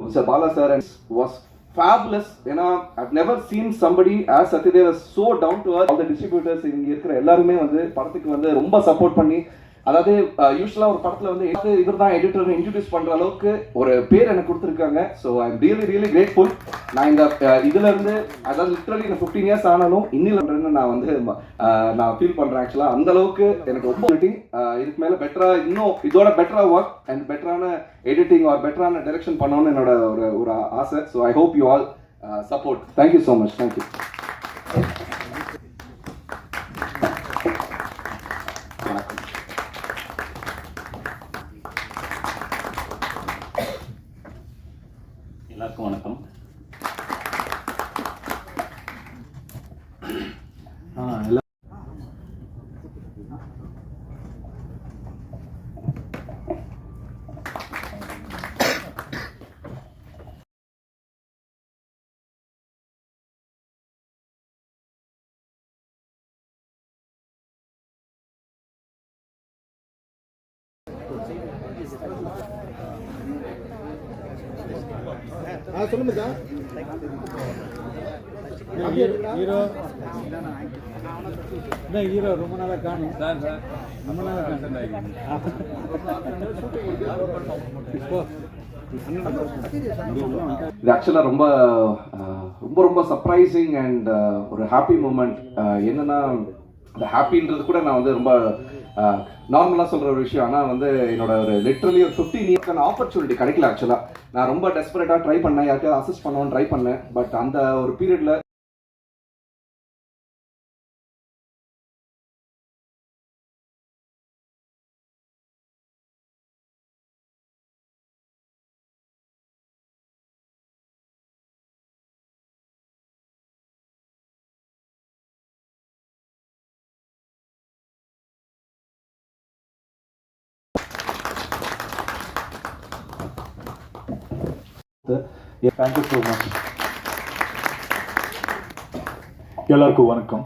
Mr. Bala sir and was fabulous. ஏன்னா I've never seen somebody as Satyadev was so down to earth. All the distributors இங்க இருக்கிற எல்லாருமே வந்து படத்துக்கு வந்து ரொம்ப சப்போர்ட் பண்ணி அதாவது யூஸ்வலாக ஒரு படத்தில் வந்து இவர் தான் எடிட்டர் இன்ட்ரடியூஸ் பண்ணுற அளவுக்கு ஒரு பேர் எனக்கு கொடுத்துருக்காங்க. So I am really really grateful நான் இந்த இதுலேருந்து இதுல இருந்து அதாவது லிட்ரலி இந்த ஃபிஃப்டீன் இயர்ஸ் ஆனாலும் இன்னில் நான் வந்து நான் ஃபீல் பண்ணுறேன் ஆக்சுவலாக அந்த அளவுக்கு எனக்கு ரொம்ப எடிட்டிங் இதுக்கு மேலே பெட்டராக இன்னும் இதோட பெட்டராக ஒர்க் அண்ட் பெட்டரான எடிட்டிங் ஆர் பெட்டரான டைரக்ஷன் பண்ணணும்னு என்னோட ஒரு ஒரு ஆசை. So I hope you all support thank you so much thank you எல்லாருக்கும் வணக்கம் ஆ எல்லா ஆ சொல்லுங்க சார். ஹீரோ என்ன ஹீரோ ரொம்ப நாளா காணும். Sir sir. ரொம்ப நாளா காணும். இப்போ இது ஆக்சுவலாக ரொம்ப ரொம்ப ரொம்ப சர்ப்ரைசிங் அண்ட் ஒரு ஹாப்பி மூமெண்ட் என்னன்னா அந்த ஹாப்பின்றது கூட நான் வந்து ரொம்ப நார்மலாக சொல்கிற ஒரு விஷயம். ஆனால் வந்து என்னோட ஒரு லிட்ரலி ஒரு ஃபிஃப்டீன் இயர்ஸ்க்கான ஆப்பர்ச்சுனிட்டி கிடைக்கல ஆக்சுவலாக நான் ரொம்ப டெஸ்பரேட்டாக ட்ரை பண்ணேன் யாருக்காவது அசிஸ்ட் பண்ணணும்னு ட்ரை பண்ணேன். பட் அந்த ஒரு பீரியடில் தேங்க்யூ ஸோ மச் எல்லாருக்கும் வணக்கம்.